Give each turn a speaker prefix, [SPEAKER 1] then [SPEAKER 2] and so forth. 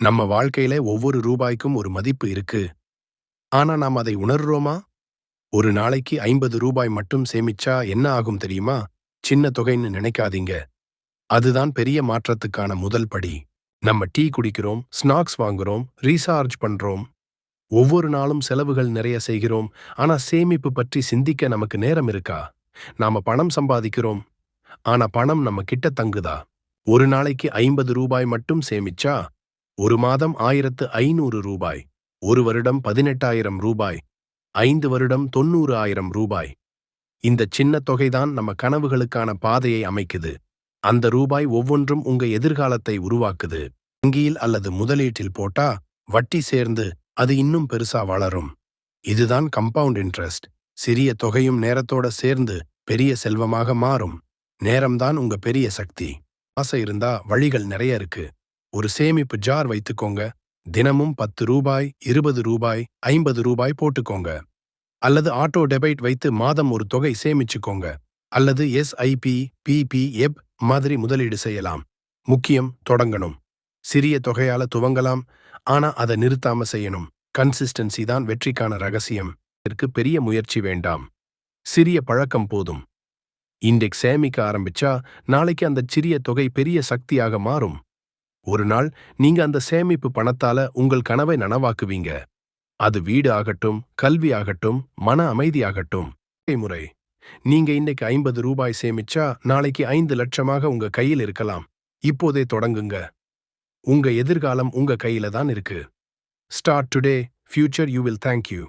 [SPEAKER 1] நம்ம வாழ்க்கையில ஒவ்வொரு ரூபாய்க்கும் ஒரு மதிப்பு இருக்கு. ஆனா நாம் அதை உணர்றோமா? ஒரு நாளைக்கு ஐம்பது ரூபாய் மட்டும் சேமிச்சா என்ன ஆகும் தெரியுமா? சின்ன தொகைன்னு நினைக்காதீங்க. அதுதான் பெரிய மாற்றத்துக்கான முதல் படி. நம்ம டீ குடிக்கிறோம் ஸ்நாக்ஸ் வாங்குறோம் ரீசார்ஜ் பண்றோம். ஒவ்வொரு நாளும் செலவுகள் நிறைய செய்கிறோம். ஆனா சேமிப்பு பற்றி சிந்திக்க நமக்கு நேரம் இருக்கா? நாம பணம் சம்பாதிக்கிறோம். ஆனா பணம் நம்ம கிட்ட தங்குதா? ஒரு நாளைக்கு ஐம்பது ரூபாய் மட்டும் சேமிச்சா ஒரு மாதம் ஆயிரத்து ஐநூறு ரூபாய் ஒரு வருடம் பதினெட்டாயிரம் ரூபாய் ஐந்து வருடம் தொண்ணூறு ஆயிரம் ரூபாய். இந்த சின்ன தொகைதான் நம்ம கனவுகளுக்கான பாதையை அமைக்குது. அந்த ரூபாய் ஒவ்வொன்றும் உங்க எதிர்காலத்தை உருவாக்குது. வங்கியில் அல்லது முதலீட்டில் போட்டா வட்டி சேர்ந்து அது இன்னும் பெருசா வளரும். இதுதான் கம்பவுண்ட் இன்ட்ரெஸ்ட் சிறிய தொகையும் நேரத்தோட சேர்ந்து பெரிய செல்வமாக மாறும். நேரம்தான் உங்க பெரிய சக்தி. ஆசை இருந்தா வழிகள் நிறைய இருக்கு. ஒரு சேமிப்பு ஜார் வைத்துக்கோங்க. தினமும் பத்து ரூபாய் இருபது ரூபாய் ஐம்பது ரூபாய் போட்டுக்கோங்க. அல்லது ஆட்டோ டெபைட் வைத்து மாதம் ஒரு தொகை சேமிச்சுக்கோங்க. அல்லது எஸ்ஐபி பிபிஎப் மாதிரி முதலீடு செய்யலாம். முக்கியம் தொடங்கணும். சிறிய தொகையால துவங்கலாம். ஆனா அதை நிறுத்தாம செய்யணும். கன்சிஸ்டன்சி தான் வெற்றிக்கான ரகசியம். இதற்கு பெரிய முயற்சி வேண்டாம். சிறிய பழக்கம் போதும். இன்டெக்ஸ் சேமிக்க ஆரம்பிச்சா நாளைக்கு அந்த சிறிய தொகை பெரிய சக்தியாக மாறும். ஒரு நாள் நீங்க அந்த சேமிப்பு பணத்தால உங்கள் கனவை நனவாக்குவீங்க. அது வீடு ஆகட்டும் கல்வி ஆகட்டும் மன அமைதியாகட்டும் முறை. நீங்க இன்னைக்கு ஐம்பது ரூபாய் சேமிச்சா நாளைக்கு ஐந்து லட்சமாக உங்க கையில் இருக்கலாம். இப்போதே தொடங்குங்க. உங்க எதிர்காலம் உங்க கையில தான் இருக்கு. Start today future you will thank you